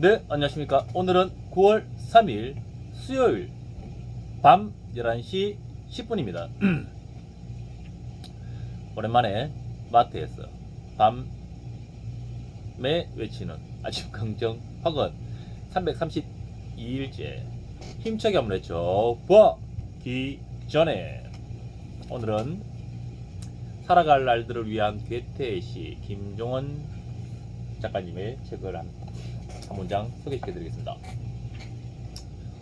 네, 안녕하십니까. 오늘은 9월 3일 수요일 밤 11시 10분입니다. 오랜만에 마트에서 밤에 외치는 아침 긍정 확은 332일째 힘차게 한번 외쳐보기 전에 오늘은 살아갈 날들을 위한 괴테시 김종원 작가님의 책을 한, 한 문장 소개시켜 드리겠습니다.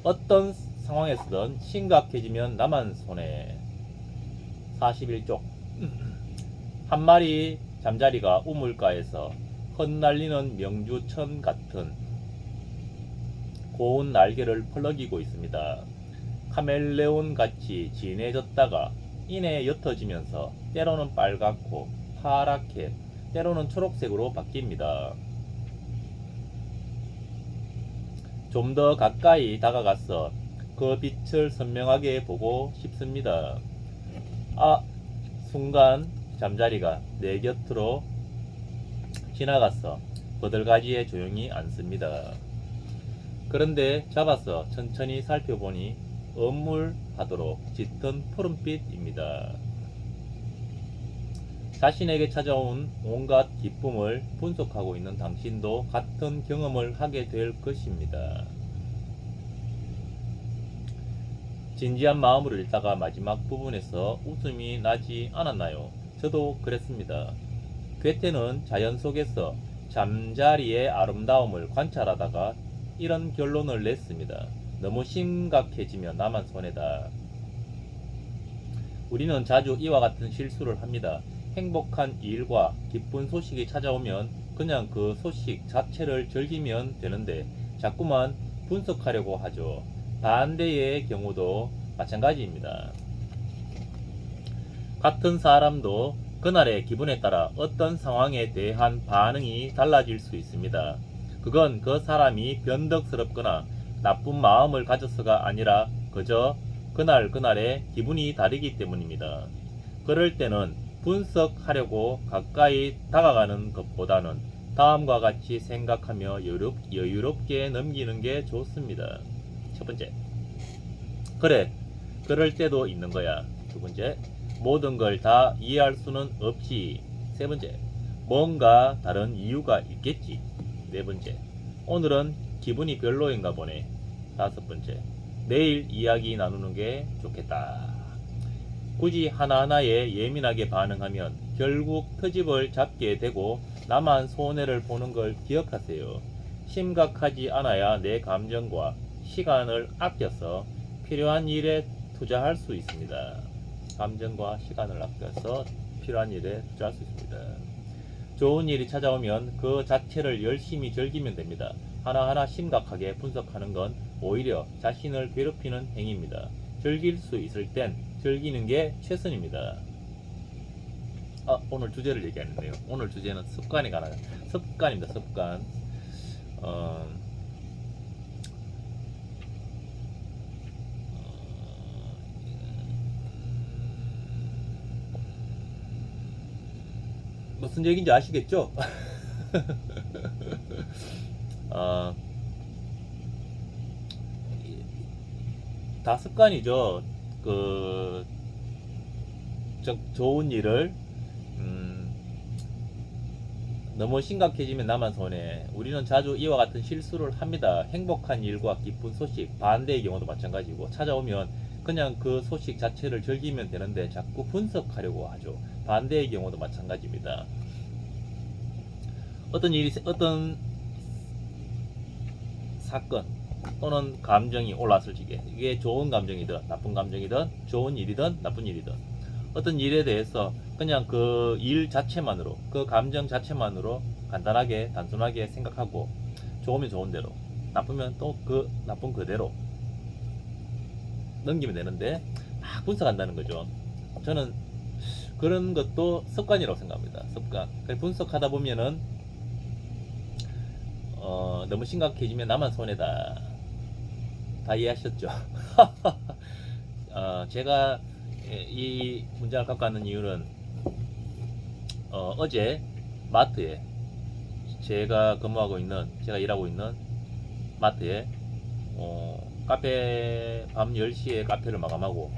어떤 상황에서든 심각해지면 나만 손해 41쪽 한 마리 잠자리가 우물가에서 흩날리는 명주천 같은 고운 날개를 펄럭이고 있습니다. 카멜레온 같이 진해졌다가 이내 옅어지면서 때로는 빨갛고 파랗게 때로는 초록색으로 바뀝니다. 좀 더 가까이 다가가서 그 빛을 선명하게 보고 싶습니다. 아, 순간 잠자리가 내 곁으로 지나갔어. 버들가지에 조용히 앉습니다. 그런데 잡아서 천천히 살펴보니 엄물하도록 짙은 푸른빛입니다. 자신에게 찾아온 온갖 기쁨을 분석하고 있는 당신도 같은 경험을 하게 될 것입니다. 진지한 마음으로 읽다가 마지막 부분에서 웃음이 나지 않았나요? 저도 그랬습니다. 괴테는 자연 속에서 잠자리의 아름다움을 관찰하다가 이런 결론을 냈습니다. 너무 심각해지면 나만 손해다. 우리는 자주 이와 같은 실수를 합니다. 행복한 일과 기쁜 소식이 찾아오면 그냥 그 소식 자체를 즐기면 되는데 자꾸만 분석하려고 하죠. 반대의 경우도 마찬가지입니다. 같은 사람도 그날의 기분에 따라 어떤 상황에 대한 반응이 달라질 수 있습니다. 그건 그 사람이 변덕스럽거나 나쁜 마음을 가져서가 아니라 그저 그날 그날의 기분이 다르기 때문입니다. 그럴 때는 분석하려고 가까이 다가가는 것보다는 다음과 같이 생각하며 여유롭, 여유롭 게 넘기는 게 좋습니다. 첫 번째. 그래, 그럴 때도 있는 거야. 두 번째. 모든 걸 다 이해할 수는 없지. 세 번째. 뭔가 다른 이유가 있겠지. 네 번째. 오늘은 기분이 별로인가 보네. 다섯 번째. 내일 이야기 나누는 게 좋겠다. 굳이 하나하나에 예민하게 반응하면 결국 트집을 잡게 되고 나만 손해를 보는 걸 기억하세요. 심각하지 않아야 내 감정과 시간을 아껴서 필요한 일에 투자할 수 있습니다. 감정과 시간을 아껴서 필요한 일에 투자할 수 있습니다. 좋은 일이 찾아오면 그 자체를 열심히 즐기면 됩니다. 하나하나 심각하게 분석하는 건 오히려 자신을 괴롭히는 행위입니다. 즐길 수 있을 땐 즐기는 게 최선입니다. 아, 오늘 주제를 얘기하는데요. 오늘 주제는 습관에 관한 습관입니다. 습관. 어, 무슨 얘기인지 아시겠죠? 어, 다 습관이죠. 그, 저, 좋은 일을, 음, 너무 심각해지면 나만 손해. 우리는 자주 이와 같은 실수를 합니다. 행복한 일과 기쁜 소식, 반대의 경우도 마찬가지고, 찾아오면 그냥 그 소식 자체를 즐기면 되는데 자꾸 분석하려고 하죠. 반대의 경우도 마찬가지입니다. 어떤 일이, 세- 어떤 사건 또는 감정이 올랐을 적에 이게 좋은 감정이든 나쁜 감정이든 좋은 일이든 나쁜 일이든 어떤 일에 대해서 그냥 그 일 자체만으로 그 감정 자체만으로 간단하게 단순하게 생각하고 좋으면 좋은 대로 나쁘면 또 그 나쁜 그대로 넘기면 되는데 막 분석한다는 거죠. 저는 그런 것도 습관이라고 생각합니다. 습관. 분석하다 보면은 어, 너무 심각해지면 나만 손해다. 다 이해하셨죠? 어, 제가 이 문장을 갖고 왔는 이유는 어, 어제 마트에 제가 근무하고 있는 제가 일하고 있는 마트에 어, 카페 밤 10시에 카페를 마감하고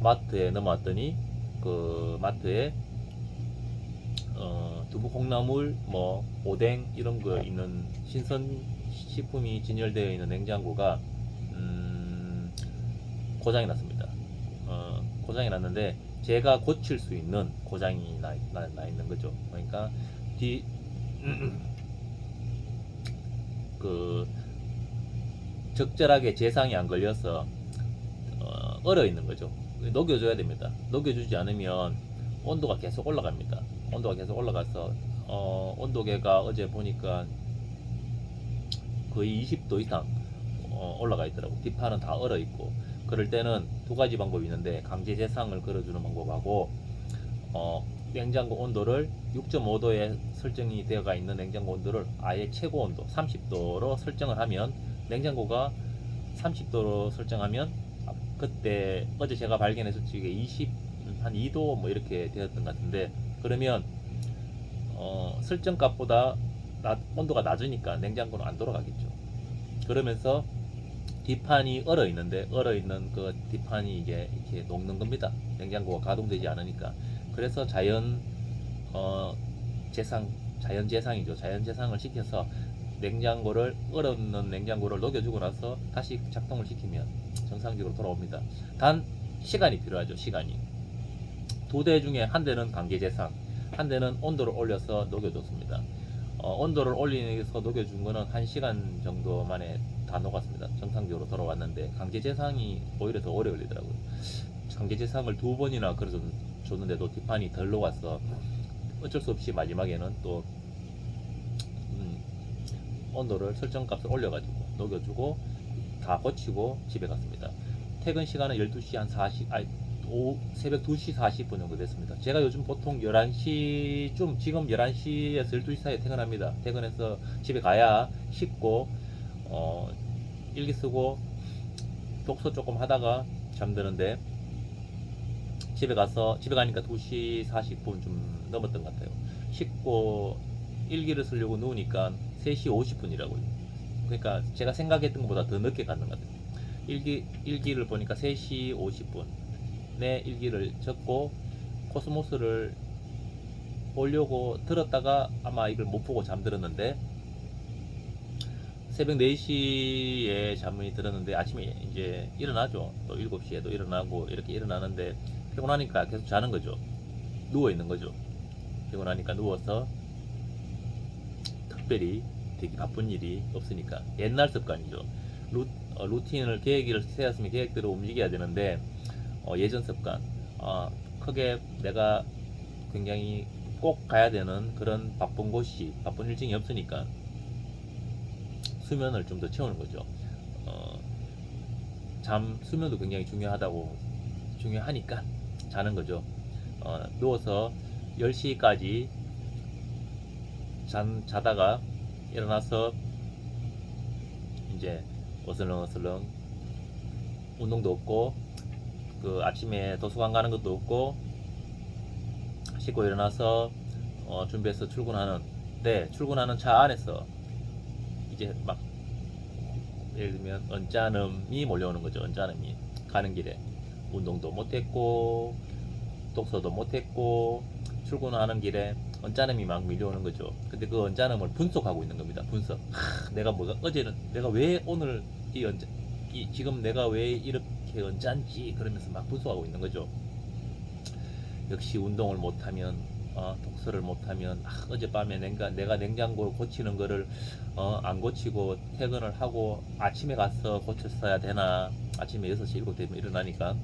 마트에 넘어왔더니 그 마트에 어, 두부 콩나물 뭐 오뎅 이런 거 있는 신선 식품이 진열되어 있는 냉장고가 음, 고장이 났습니다. 어, 고장이 났는데 제가 고칠 수 있는 고장이 나, 나, 나 있는 거죠. 그러니까 뒤 그 적절하게 재상이 안 걸려서 어, 얼어 있는 거죠. 녹여줘야 됩니다. 녹여주지 않으면 온도가 계속 올라갑니다. 온도가 계속 올라가서 어, 온도계가 어제 보니까 거의 20도 이상 어, 올라가 있더라고. 뒷판은 다 얼어 있고 그럴 때는 두 가지 방법이 있는데 강제 재상을 걸어주는 방법하고 어, 냉장고 온도를 6.5도에 설정이 되어가 있는 냉장고 온도를 아예 최고 온도 30도로 설정을 하면 냉장고가 30도로 설정하면 아, 그때 어제 제가 발견했을 적에 20 한 2도 뭐 이렇게 되었던 것 같은데 그러면 어, 설정값보다 낮- 온도가 낮으니까 냉장고는 안 돌아가겠죠. 그러면서 뒷판이 얼어 있는데 얼어 있는 그 뒷판이 이제 이렇게 녹는 겁니다. 냉장고가 가동되지 않으니까. 그래서 자연 어 재상 자연 재상이죠. 자연 재상을 시켜서 냉장고를 얼었는 냉장고를 녹여주고 나서 다시 작동을 시키면 정상적으로 돌아옵니다. 단 시간이 필요하죠. 시간이 두 대 중에 한 대는 강제 재상, 한 대는 온도를 올려서 녹여줬습니다. 어, 온도를 올려서 녹여준 거는 한 시간 정도 만에 다 녹았습니다. 정상적으로 돌아왔는데 강제 재상이 오히려 더 오래 걸리더라고요. 강제 재상을 두 번이나 그래서 줬는데도 뒷판이 덜 녹았어. 어쩔 수 없이 마지막에는 또 음, 온도를 설정값을 올려가지고 녹여주고 다 고치고 집에 갔습니다. 퇴근 시간은 12시 한 40, 아니, 오후 새벽 2시 40분 정도 됐습니다. 제가 요즘 보통 11시쯤, 지금 11시에서 12시 사이에 퇴근합니다. 퇴근해서 집에 가야 씻고, 어, 일기 쓰고, 독서 조금 하다가 잠드는데, 집에 가서, 집에 가니까 2시 40분 좀 넘었던 것 같아요. 씻고, 일기를 쓰려고 누우니까 3시 50분이라고요. 그러니까 제가 생각했던 것보다 더 늦게 갔는 것 같아요. 일기, 일기를 보니까 3시 50분. 내 일기를 적고 코스모스를 보려고 들었다가 아마 이걸 못 보고 잠들었는데 새벽 4시에 잠이 들었는데 아침에 이제 일어나죠. 또 7시에도 일어나고 이렇게 일어나는데 피곤하니까 계속 자는 거죠. 누워 있는 거죠. 피곤하니까 누워서 특별히 되게 바쁜 일이 없으니까 옛날 습관이죠. 루, 어, 루틴을 계획을 세웠으면 계획대로 움직여야 되는데 어, 예전 습관 어, 크게 내가 굉장히 꼭 가야 되는 그런 바쁜 곳이 바쁜 일정이 없으니까 수면을 좀 더 채우는 거죠. 어, 잠 수면도 굉장히 중요하다고 중요하니까 자는 거죠. 어, 누워서 10시까지 잠 자다가 일어나서 이제 어슬렁어슬렁 운동도 없고 그 아침에 도서관 가는 것도 없고 씻고 일어나서 어, 준비해서 출근하는데 출근하는 차 안에서 이제 막 예를 들면 언짢음이 몰려오는 거죠. 언짢음이 가는 길에. 운동도 못했고 독서도 못했고 출근하는 길에 언짢음이 막 밀려오는 거죠. 근데 그 언짢음을 분석하고 있는 겁니다. 분석. 하, 내가 뭐가 어제는 내가 왜 오늘 이 언짢 이 지금 내가 왜 이렇게 언짢지 그러면서 막 분석하고 있는 거죠. 역시 운동을 못하면 어, 독서를 못하면 아, 어젯밤에 내가, 내가 냉장고를 고치는 거를 어, 안 고치고 퇴근을 하고 아침에 가서 고쳤어야 되나? 아침에 6시 7시 일어나니까.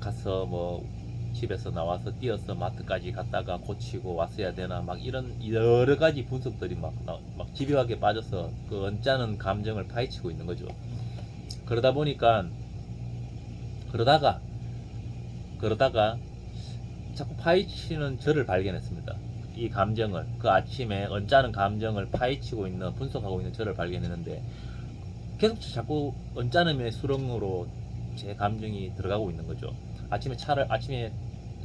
가서 뭐 집에서 나와서 뛰어서 마트까지 갔다가 고치고 왔어야 되나? 막 이런 여러 가지 분석들이 막, 나- 막 집요하게 빠져서 그 언짢은 감정을 파헤치고 있는 거죠. 그러다 보니까 그러다가 그러다가 자꾸 파헤치는 저를 발견했습니다. 이 감정을 그 아침에 언짢은 감정을 파헤치고 있는 분석하고 있는 저를 발견했는데 계속 자꾸 언짢음의 수렁으로 제 감정이 들어가고 있는 거죠. 아침에 차를 아침에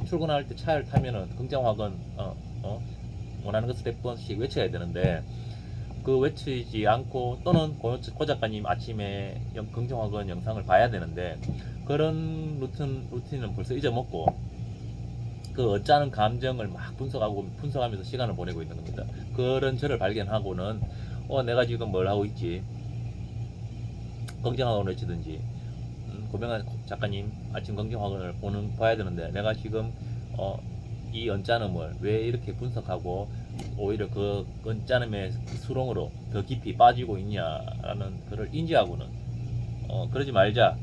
출근할 때 차를 타면은 긍정확은 어, 어, 원하는 것을 100번씩 외쳐야 되는데 그 외치지 않고 또는 고, 고 작가님 아침에 영- 긍정학원 영상을 봐야 되는데 그런 루틴 루틴은 벌써 잊어먹고 그 어쩌는 감정을 막 분석하고 분석하면서 시간을 보내고 있는 겁니다. 그런 저를 발견하고는 어 내가 지금 뭘 하고 있지 긍정학원을 외치든지 음, 고명한 작가님 아침 긍정학원을 보는 봐야 되는데 내가 지금 어, 이 언짢음을 왜 이렇게 분석하고 오히려 그 언짢음의 수렁으로 더 깊이 빠지고 있냐라는 그를 인지하고는 어, 그러지 말자.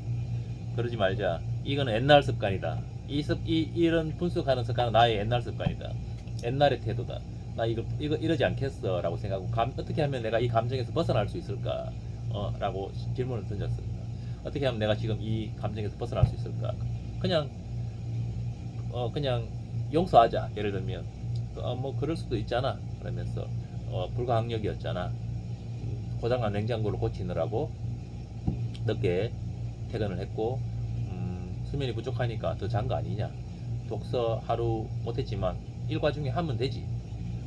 그러지 말자. 이거는 옛날 습관이다. 이, 습, 이 이런 분석하는 습관은 나의 옛날 습관이다. 옛날의 태도다. 나 이거 이거 이러지 않겠어 라고 생각하고 감, 어떻게 하면 내가 이 감정에서 벗어날 수 있을까? 어, 라고 질문을 던졌습니다. 어떻게 하면 내가 지금 이 감정에서 벗어날 수 있을까? 그냥 어 그냥 용서하자. 예를 들면 어, 뭐 그럴 수도 있잖아. 그러면서 어, 불가항력이었잖아. 음, 고장난 냉장고를 고치느라고 늦게 퇴근을 했고 음, 수면이 부족하니까 더 잔 거 아니냐. 독서 하루 못했지만 일과 중에 하면 되지.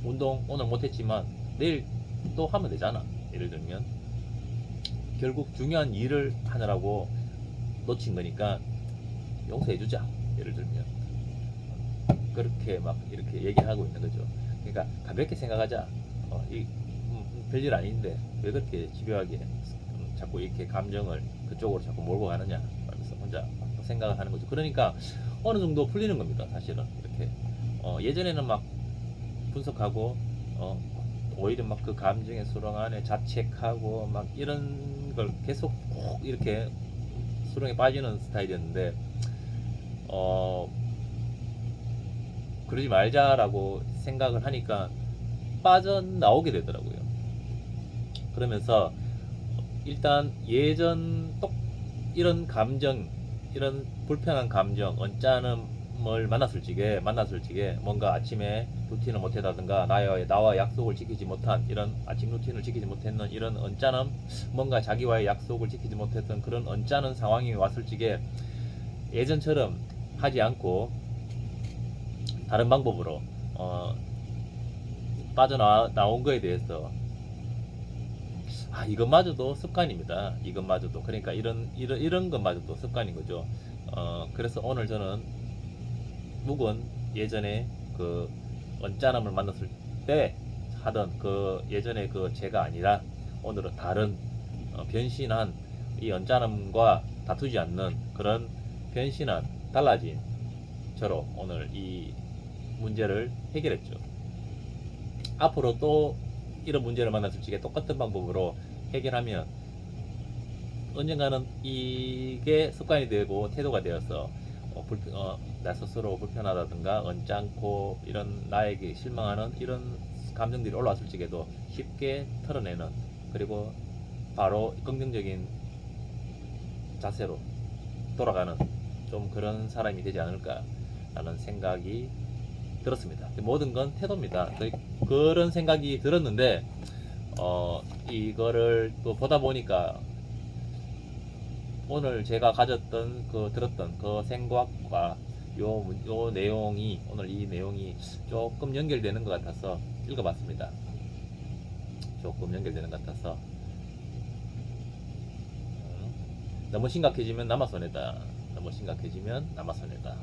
운동 오늘 못했지만 내일 또 하면 되잖아. 예를 들면 결국 중요한 일을 하느라고 놓친 거니까 용서해주자. 예를 들면 그렇게 막 이렇게 얘기하고 있는 거죠. 그러니까 가볍게 생각하자. 어, 이 음, 별일 아닌데 왜 그렇게 집요하게 음, 자꾸 이렇게 감정을 그쪽으로 자꾸 몰고 가느냐 하면서 혼자 막 생각을 하는 거죠. 그러니까 어느 정도 풀리는 겁니다. 사실은 이렇게 어, 예전에는 막 분석하고 어, 오히려 막 그 감정의 수렁 안에 자책하고 막 이런 걸 계속 꼭 이렇게 수렁에 빠지는 스타일이었는데 어 그러지 말자라고 생각을 하니까 빠져나오게 되더라고요. 그러면서 일단 예전 똑 이런 감정, 이런 불편한 감정, 언짢음을 만났을 적에 만났을 적에 뭔가 아침에 루틴을 못했다든가 나와 나와 약속을 지키지 못한 이런 아침 루틴을 지키지 못했는 이런 언짢음, 뭔가 자기와의 약속을 지키지 못했던 그런 언짢은 상황이 왔을 적에 예전처럼 하지 않고 다른 방법으로 어, 빠져나 나온 거에 대해서 아 이것마저도 습관입니다. 이것마저도 그러니까 이런 이런 이런 것마저도 습관인 거죠. 어, 그래서 오늘 저는 묵은 예전에 그 언짢음을 만났을 때 하던 그 예전에 그 제가 아니라 오늘은 다른 어, 변신한 이 언짢음과 다투지 않는 그런 변신한 달라진 저로 오늘 이 문제를 해결했죠. 앞으로 또 이런 문제를 만났을 적에 똑같은 방법으로 해결하면 언젠가는 이게 습관이 되고 태도가 되어서 어, 불, 어, 나 스스로 불편하다든가 언짢고 이런 나에게 실망하는 이런 감정들이 올라왔을 적에도 쉽게 털어내는 그리고 바로 긍정적인 자세로 돌아가는 좀 그런 사람이 되지 않을까라는 생각이 들었습니다. 모든 건 태도입니다. 그- 그런 생각이 들었는데 어, 이거를 또 보다 보니까 오늘 제가 가졌던 그 들었던 그 생각과 요, 문- 요 내용이 오늘 이 내용이 조금 연결되는 것 같아서 읽어봤습니다. 조금 연결되는 것 같아서 음, 너무 심각해지면 남아 손해다. 너무 심각해지면 남아 손해다.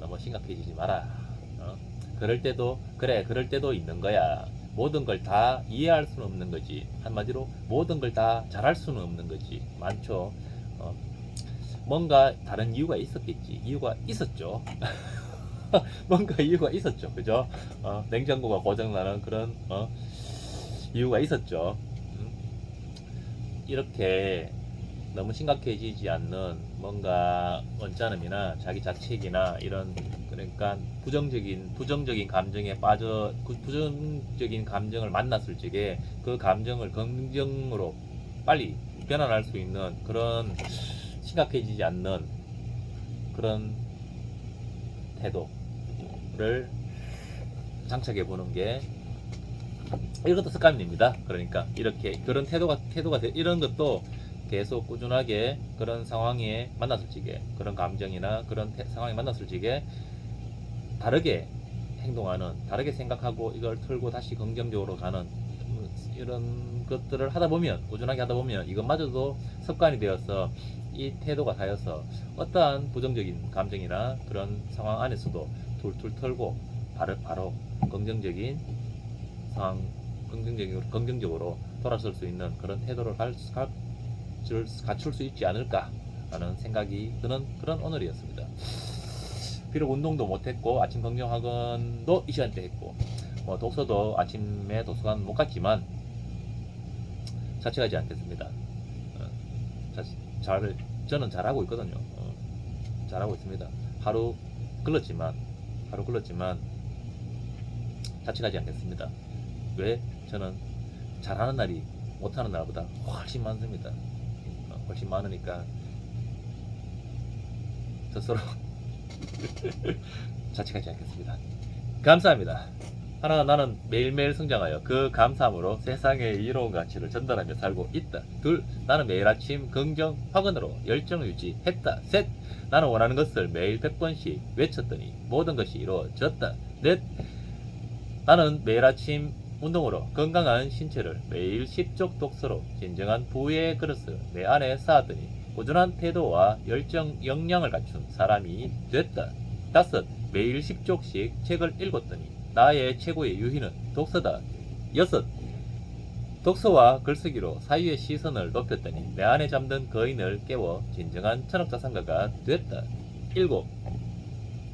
너무 심각해지지 마라. 어? 그럴 때도 그래 그럴 때도 있는 거야. 모든 걸 다 이해할 수는 없는 거지. 한마디로 모든 걸 다 잘할 수는 없는 거지. 많죠. 어, 뭔가 다른 이유가 있었겠지. 이유가 있었죠. 뭔가 이유가 있었죠. 그죠? 어, 냉장고가 고장나는 그런 어, 이유가 있었죠. 음? 이렇게 너무 심각해지지 않는 뭔가 언짢음이나 자기 자책이나 이런 그러니까 부정적인 부정적인 감정에 빠져 그 부정적인 감정을 만났을 적에 그 감정을 긍정으로 빨리 변환할 수 있는 그런 심각해지지 않는 그런 태도를 장착해 보는 게 이것도 습관입니다. 그러니까 이렇게 그런 태도가 태도가 돼- 이런 것도 계속 꾸준하게 그런 상황에 만났을 적에 그런 감정이나 그런 태- 상황에 만났을 적에 다르게 행동하는 다르게 생각하고 이걸 털고 다시 긍정적으로 가는 음, 이런 것들을 하다 보면 꾸준하게 하다 보면 이것마저도 습관이 되어서 이 태도가 쌓여서 어떠한 부정적인 감정이나 그런 상황 안에서도 툴툴 털고 바로 바로 긍정적인 상황 긍정적으로 긍정적으로 돌아설 수 있는 그런 태도를 갈, 수- 갈, 줄- 갖출 수 있지 않을까라는 생각이 드는 그런 오늘이었습니다. 비록 운동도 못했고 아침 긍정학원도 이 시간대 했고 뭐 독서도 아침에 도서관 못 갔지만 자책하지 않겠습니다. 어, 자, 잘 저는 잘하고 있거든요. 어, 잘하고 있습니다. 하루 글렀지만 하루 글렀지만 자책하지 않겠습니다. 왜 저는 잘하는 날이 못하는 날보다 훨씬 많습니다. 어, 훨씬 많으니까 스스로 자책하지 않겠습니다. 감사합니다. 하나 나는 매일매일 성장하여 그 감사함으로 세상의 이로운 가치를 전달하며 살고 있다. 둘 나는 매일 아침 긍정 확언으로 열정을 유지했다. 셋 나는 원하는 것을 매일 100번씩 외쳤더니 모든 것이 이루어졌다. 넷 나는 매일 아침 운동으로 건강한 신체를 매일 10쪽 독서로 진정한 부의 그릇을 내 안에 쌓았더니 꾸준한 태도와 열정 역량을 갖춘 사람이 됐다. 다섯 매일 10쪽씩 책을 읽었더니 나의 최고의 유희는 독서다. 여섯 독서와 글쓰기로 사유의 시선을 높였더니 내 안에 잠든 거인을 깨워 진정한 천억자산가가 됐다. 일곱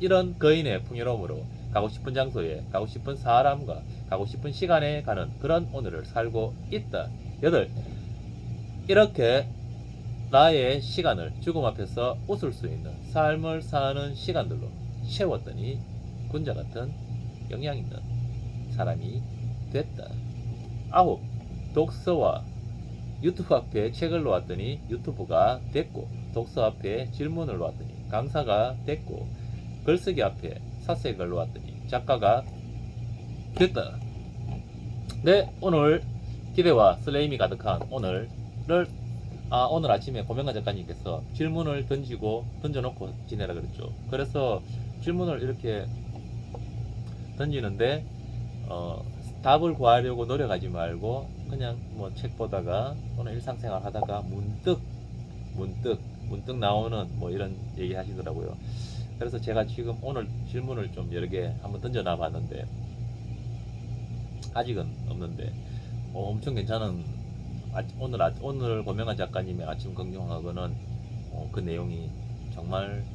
이런 거인의 풍요로움으로 가고 싶은 장소에 가고 싶은 사람과 가고 싶은 시간에 가는 그런 오늘을 살고 있다. 여덟 이렇게 나의 시간을 죽음 앞에서 웃을 수 있는 삶을 사는 시간들로 채웠더니 군자 같은 영향 있는 사람이 됐다. 아홉 독서와 유튜브 앞에 책을 놓았더니 유튜브가 됐고 독서 앞에 질문을 놓았더니 강사가 됐고 글쓰기 앞에 사색을 놓았더니 작가가 됐다. 네 오늘 기대와 슬레임이 가득한 오늘을 아 오늘 아침에 고명관 작가님께서 질문을 던지고 던져놓고 지내라 그랬죠. 그래서 질문을 이렇게 던지는데 어, 답을 구하려고 노력하지 말고 그냥 뭐 책 보다가 또는 일상생활 하다가 문득 문득 문득 나오는 뭐 이런 얘기 하시더라고요. 그래서 제가 지금 오늘 질문을 좀 여러 개 한번 던져놔 봤는데 아직은 없는데 어, 엄청 괜찮은 아, 오늘 아, 오늘 고명한 작가님의 아침 긍정학원은 어, 그 내용이 정말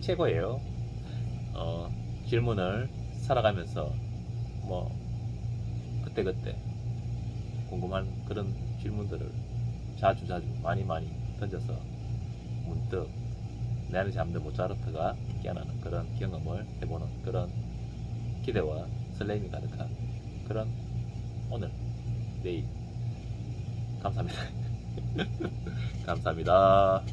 최고예요. 어, 질문을 살아가면서 뭐 그때 그때 궁금한 그런 질문들을 자주 자주 많이 많이 던져서 문득 내 안에 잠든 모차르트가 깨어나는 그런 경험을 해보는 그런 기대와 설렘이 가득한 그런 오늘 내일 감사합니다. 감사합니다.